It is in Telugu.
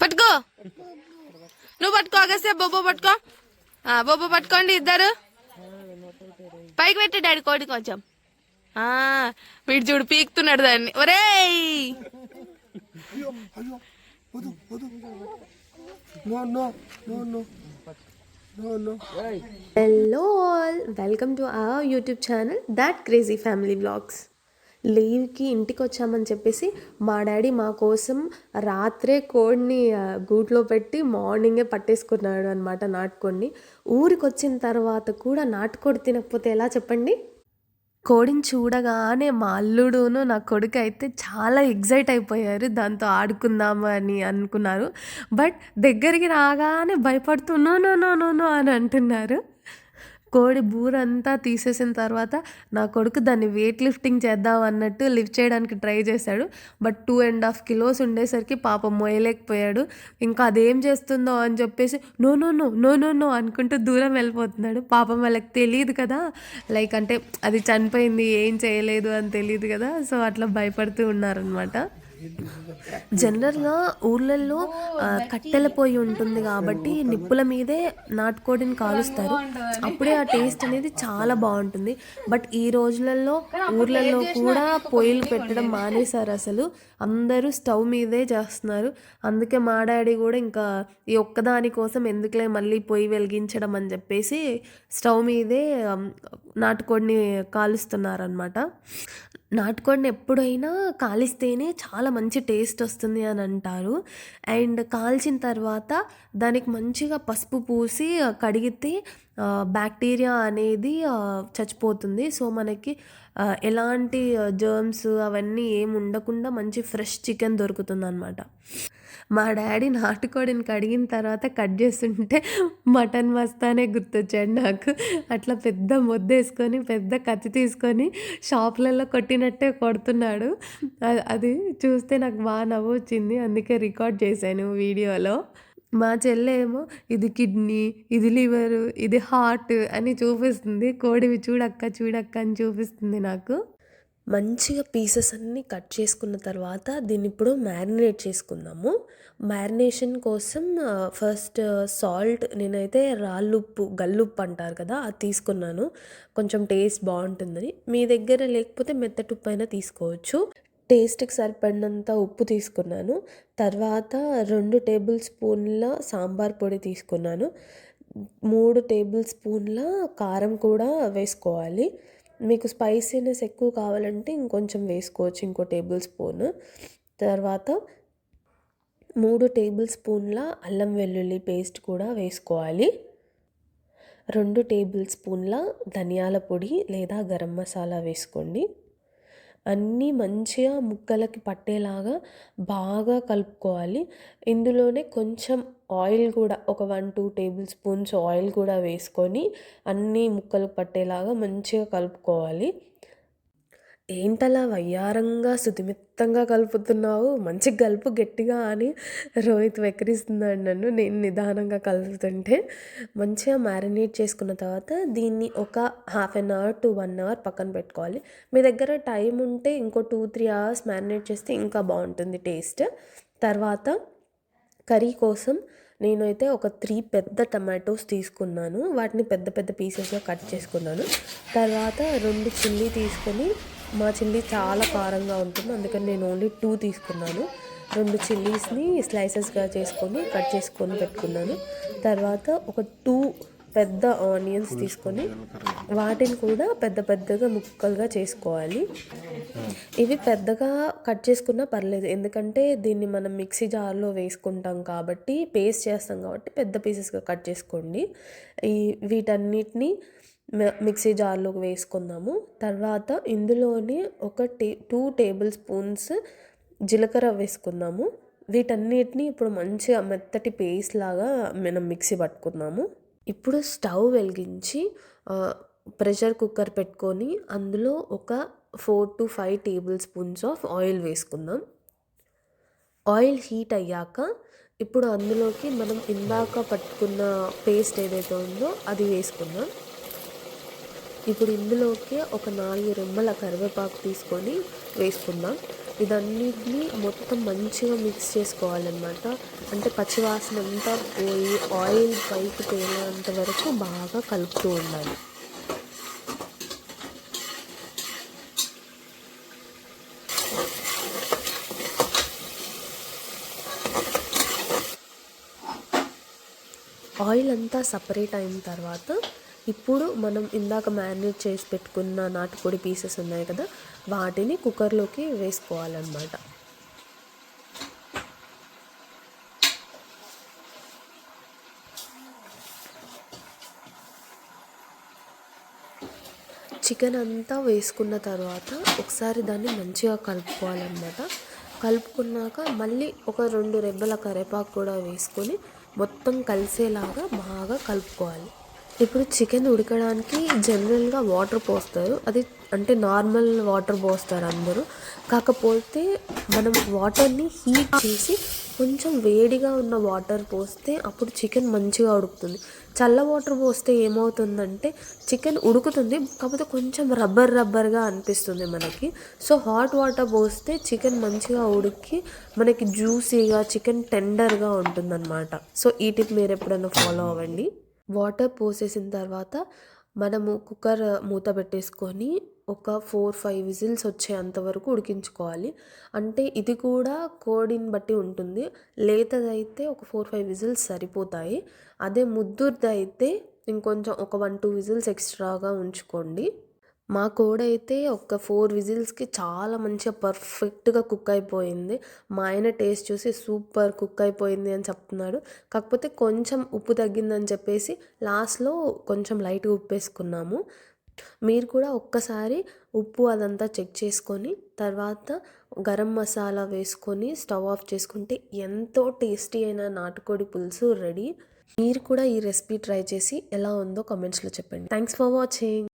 పట్టుకో. నువ్వు పట్టుకో అగస్తే బొబ్బో పట్టుకో. బొబ్బో పట్టుకోండి ఇద్దరు. పైకి పెట్టి డాడీ కోడి కొంచెం. వీడు చూడు పీకుతున్నాడు దాన్ని. ఒరేయ్! Hello all welcome to our YouTube channel that crazy family blogs లీవ్కి ఇంటికి వచ్చామని చెప్పేసి మా డాడీ మా కోసం రాత్రే కోడిని గూట్లో పెట్టి మార్నింగే పట్టేసుకున్నాడు అనమాట నాటుకోడిని. ఊరికి వచ్చిన తర్వాత కూడా నాటుకోడి తినకపోతే ఎలా చెప్పండి? కోడిని చూడగానే మా అల్లుడును నా కొడుకు అయితే చాలా ఎగ్జైట్ అయిపోయారు దాంతో ఆడుకుందాము అని అనుకున్నారు. బట్ దగ్గరికి రాగానే భయపడుతూ నో నో నో నో అని అంటున్నారు. కోడి బూరంతా తీసేసిన తర్వాత నా కొడుకు దాన్ని వెయిట్ లిఫ్టింగ్ చేద్దాం అన్నట్టు లిఫ్ట్ చేయడానికి ట్రై చేశాడు. But two and half kilos ఉండేసరికి పాపం మోయలేకపోయాడు ఇంకా అదేం చేస్తుందో అని చెప్పేసి no no no no no no అనుకుంటూ దూరం వెళ్ళిపోతున్నాడు. పాపం వాళ్ళకి తెలియదు కదా. లైక్ అంటే అది చనిపోయింది ఏం చేయలేదు అని తెలియదు కదా. సో అట్లా భయపడుతూ ఉన్నారనమాట జనరల్గా ఊర్లలో కట్టెల పొయ్యి ఉంటుంది కాబట్టి నిప్పుల మీదే నాటుకోడిని కాలుస్తారు. అప్పుడే ఆ టేస్ట్ అనేది చాలా బాగుంటుంది. బట్ ఈ రోజులలో ఊర్లలో కూడా పొయ్యిలు పెట్టడం మానేశారు అసలు. అందరూ స్టవ్ మీదే చేస్తున్నారు. అందుకే మా డాడీ కూడా ఇంకా ఈ ఒక్కదాని కోసం ఎందుకులే మళ్ళీ పొయ్యి వెలిగించడం అని చెప్పేసి స్టవ్ మీదే నాటుకోడిని కాలుస్తున్నారనమాట నాటుకోడిని ఎప్పుడైనా కాలిస్తేనే చాలా మంచి టేస్ట్ వస్తుంది అని అంటారు. అండ్ కాల్చిన తర్వాత దానికి మంచిగా పసుపు పూసి కడిగితే బ్యాక్టీరియా అనేది చచ్చిపోతుంది. సో మనకి ఎలాంటి జర్మ్స్ అవన్నీ ఏమి ఉండకుండా మంచి ఫ్రెష్ చికెన్ దొరుకుతుంది అనమాట మా డాడీ నాటుకోడిని కడిగిన తర్వాత కట్ చేస్తుంటే మటన్ మస్తానే గుర్తొచ్చాడు నాకు. అట్లా పెద్ద ముద్దేసుకొని పెద్ద కత్తి తీసుకొని షాపులలో కొట్టినట్టే కొడుతున్నాడు. అది చూస్తే నాకు బాగా నవ్వు వచ్చింది. అందుకే రికార్డ్ చేశాను వీడియోలో. మా చెల్లె ఏమో ఇది కిడ్నీ ఇది లివర్ ఇది హార్ట్ అని చూపిస్తుంది. కోడివి చూడక్క చూడక్క అని చూపిస్తుంది నాకు. మంచిగా పీసెస్ అన్నీ కట్ చేసుకున్న తర్వాత దీన్ని ఇప్పుడు మ్యారినేట్ చేసుకుందాము. మ్యారినేషన్ కోసం ఫస్ట్ సాల్ట్ నేనైతే రాళ్ళుప్పు గల్లుప్పు అంటారు కదా అది తీసుకున్నాను. కొంచెం టేస్ట్ బాగుంటుందని. మీ దగ్గర లేకపోతే మెత్తటుప్పు అయినా తీసుకోవచ్చు. టేస్ట్కి సరిపడినంత ఉప్పు తీసుకున్నాను. తర్వాత రెండు టేబుల్ స్పూన్ల సాంబార్ పొడి తీసుకున్నాను. మూడు టేబుల్ స్పూన్ల కారం కూడా వేసుకోవాలి. మీకు స్పైసీనెస్ ఎక్కువ కావాలంటే ఇంకొంచెం వేసుకోవచ్చు ఇంకో టేబుల్ స్పూన్ తర్వాత మూడు టేబుల్ స్పూన్ల అల్లం వెల్లుల్లి పేస్ట్ కూడా వేసుకోవాలి. రెండు టేబుల్ స్పూన్ల ధనియాల పొడి లేదా గరం మసాలా వేసుకోండి. అన్నీ మంచిగా ముక్కలకి పట్టేలాగా బాగా కలుపుకోవాలి. ఇందులోనే కొంచెం ఆయిల్ కూడా ఒక one two table spoons oil కూడా వేసుకొని అన్నీ ముక్కలు పట్టేలాగా మంచిగా కలుపుకోవాలి. ఏంటలా వయ్యారంగా సుతిమిత్తంగా కలుపుతున్నావు? మంచి కలుపు గట్టిగా అని రోహిత్ వెక్కిరిస్తున్నాడు నన్ను. నేను నిదానంగా కలుపుతుంటే మంచిగా మ్యారినేట్ చేసుకున్న తర్వాత దీన్ని ఒక half an hour to one hour పక్కన పెట్టుకోవాలి. మీ దగ్గర టైం ఉంటే ఇంకో టూ త్రీ అవర్స్ మ్యారినేట్ చేస్తే ఇంకా బాగుంటుంది టేస్ట్. తర్వాత కర్రీ కోసం నేనైతే ఒక త్రీ పెద్ద టమాటోస్ తీసుకున్నాను. వాటిని పెద్ద పెద్ద పీసెస్గా కట్ చేసుకున్నాను. తర్వాత రెండు చిల్లీ తీసుకొని మా చిల్లీ చాలా కారంగా ఉంటుంది. అందుకని నేను ఓన్లీ టూ తీసుకున్నాను. రెండు చిల్లీస్ని స్లైసెస్గా చేసుకొని కట్ చేసుకొని పెట్టుకున్నాను. తర్వాత ఒక టూ పెద్ద ఆనియన్స్ తీసుకొని వాటిని కూడా పెద్ద పెద్దగా ముక్కలుగా చేసుకోవాలి. ఇవి పెద్దగా కట్ చేసుకున్నా పర్లేదు. ఎందుకంటే దీన్ని మనం మిక్సీ జార్లో వేసుకుంటాం కాబట్టి పేస్ట్ చేస్తాం కాబట్టి పెద్ద పీసెస్గా కట్ చేసుకోండి. ఈ వీటన్నిటిని మిక్సీ జార్లోకి వేసుకుందాము. తర్వాత ఇందులోనే ఒక టే టూ టేబుల్ స్పూన్స్ జీలకర్ర వేసుకుందాము. వీటన్నిటిని ఇప్పుడు మంచిగా మెత్తటి పేస్ట్ లాగా మనం మిక్సీ పట్టుకుందాము. ఇప్పుడు స్టవ్ వెలిగించి ప్రెషర్ కుక్కర్ పెట్టుకొని అందులో ఒక four to five tablespoons of oil వేసుకుందాం. ఆయిల్ హీట్ అయ్యాక ఇప్పుడు అందులోకి మనం ఇందాక పట్టుకున్న పేస్ట్ ఏదైతే ఉందో అది వేసుకుందాం. ఇప్పుడు ఇందులోకి ఒక నాలుగు రెమ్మల కరివేపాకు తీసుకొని వేసుకుందాం. ఇదన్నిటిని మొత్తం మంచిగా మిక్స్ చేసుకోవాలన్నమాట. అంటే పచ్చివాసన అంతా పోయి ఆయిల్ పైకి తేలేంత వరకు బాగా కలుపుతూ ఉండాలి. ఆయిల్ అంతా సపరేట్ అయిన తర్వాత ఇప్పుడు మనం ఇందాక మ్యారినేట్ చేసి పెట్టుకున్న నాటుకోడి పీసెస్ ఉన్నాయి కదా వాటిని కుక్కర్లోకి వేసుకోవాలన్నమాట. చికెన్ అంతా వేసుకున్న తర్వాత ఒకసారి దాన్ని మంచిగా కలుపుకోవాలన్నమాట. కలుపుకున్నాక మళ్ళీ ఒక రెండు రెబ్బల కరివేపాకు కూడా వేసుకొని మొత్తం కలిసేలాగా బాగా కలుపుకోవాలి. ఇప్పుడు చికెన్ ఉడకడానికి జనరల్గా వాటర్ పోస్తారు. అది అంటే నార్మల్ వాటర్ పోస్తారు అందరూ. కాకపోతే మనం వాటర్ని హీట్ చేసి కొంచెం వేడిగా ఉన్న వాటర్ పోస్తే అప్పుడు చికెన్ మంచిగా ఉడుకుతుంది. చల్ల వాటర్ పోస్తే ఏమవుతుందంటే చికెన్ ఉడుకుతుంది కాకపోతే కొంచెం రబ్బర్ రబ్బర్గా అనిపిస్తుంది మనకి. సో హాట్ వాటర్ పోస్తే చికెన్ మంచిగా ఉడికి మనకి జ్యూసీగా చికెన్ టెండర్గా ఉంటుందన్నమాట. సో ఈ టిప్ మీరు ఎప్పుడైనా ఫాలో అవ్వండి. వాటర్ పోసేసిన తర్వాత మనము కుక్కర్ మూత పెట్టేసుకొని ఒక ఫోర్ ఫైవ్ విజిల్స్ వచ్చేంత వరకు ఉడికించుకోవాలి. అంటే ఇది కూడా కోడిని బట్టి ఉంటుంది. లేతదైతే ఒక ఫోర్ ఫైవ్ విజిల్స్ సరిపోతాయి. అదే ముద్దుర్దైతే ఇంకొంచెం ఒక వన్ టూ విజిల్స్ ఎక్స్ట్రాగా ఉంచుకోండి. మా కోడైతే ఒక ఫోర్ విజిల్స్కి చాలా మంచిగా పర్ఫెక్ట్గా కుక్ అయిపోయింది. మా ఆయన టేస్ట్ చూసి సూపర్ కుక్ అయిపోయింది అని చెప్తున్నాడు. కాకపోతే కొంచెం ఉప్పు తగ్గిందని చెప్పేసి లాస్ట్లో కొంచెం లైట్గా ఉప్పు వేసుకున్నాము మీరు కూడా ఒక్కసారి ఉప్పు అదంతా చెక్ చేసుకొని తర్వాత గరం మసాలా వేసుకొని స్టవ్ ఆఫ్ చేసుకుంటే ఎంతో టేస్టీ అయిన నాటుకోడి పులుసు రెడీ. మీరు కూడా ఈ రెసిపీ ట్రై చేసి ఎలా ఉందో కమెంట్స్లో చెప్పండి. Thanks for watching.